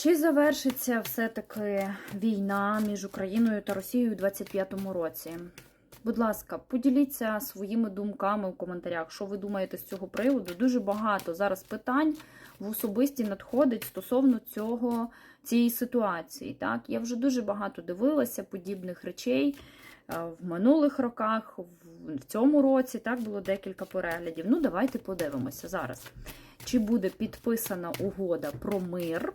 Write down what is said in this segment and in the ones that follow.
Чи завершиться все-таки війна між Україною та Росією у 25-му році? Будь ласка, поділіться своїми думками в коментарях, що ви думаєте з цього приводу. Дуже багато зараз питань в особисті надходить стосовно цього, цієї ситуації. Так? Я вже дуже багато дивилася подібних речей е, в минулих роках, в цьому році так було декілька переглядів. Ну, давайте подивимося зараз. Чи буде підписана угода про мир?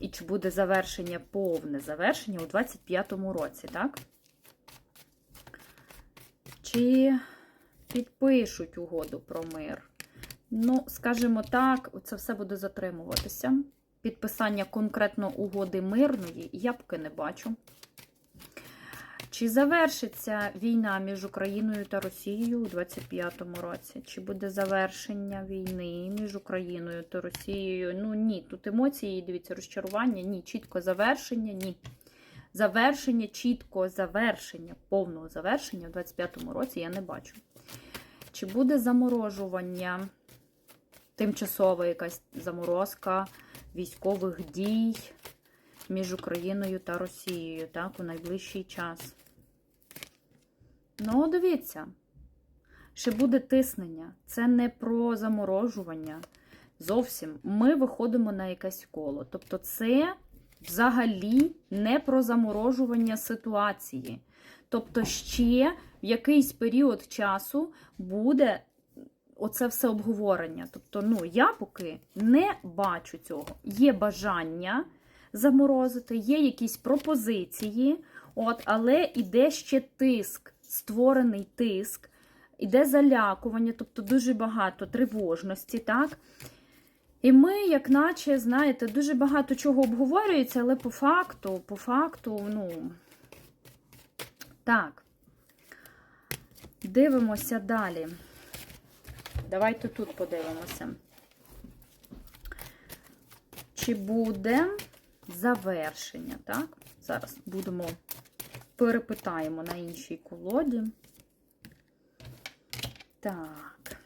І чи буде завершення, повне завершення у 25-му році, так? Чи підпишуть угоду про мир? Ну, скажімо так, це все буде затримуватися. Підписання конкретно угоди мирної я поки не бачу. Чи завершиться війна між Україною та Росією у 25-му році? Чи буде завершення війни між Україною та Росією? Ну ні, тут емоції, дивіться, розчарування, ні, чітко завершення, ні. Завершення, чітко завершення, повного завершення у 25-му році я не бачу. Чи буде заморожування, тимчасова якась заморозка військових дій між Україною та Росією, так, у найближчий час? Ну, дивіться, ще буде тиснення. Це не про заморожування. Зовсім ми виходимо на якесь коло. Тобто, це взагалі не про заморожування ситуації. Тобто, ще в якийсь період часу буде оце все обговорення. Тобто, ну, я поки не бачу цього. Є бажання заморозити, є якісь пропозиції, от, але іде ще тиск, створений тиск, іде залякування, тобто дуже багато тривожності, так? І ми, як наче, знаєте, дуже багато чого обговорюється, але по факту, по факту, ну. Так. Дивимося далі. Давайте тут подивимося. Чи буде завершення, так? Зараз будемо перепитаємо на іншій колоді. Так.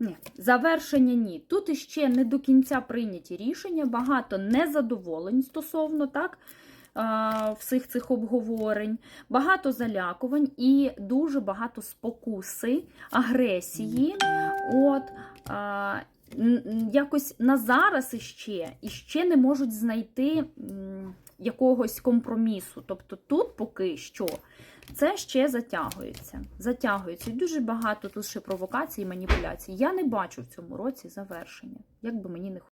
Ні, завершення ні. Тут іще не до кінця прийняті рішення, багато незадоволень стосовно так, всіх цих обговорень, багато залякувань і дуже багато спокуси, агресії. От, якось на зараз іще, іще не можуть знайти якогось компромісу. Тобто тут поки що це ще затягується. Затягується. Дуже багато тут ще провокацій і маніпуляцій. Я не бачу в цьому році завершення, як би мені не хотілося.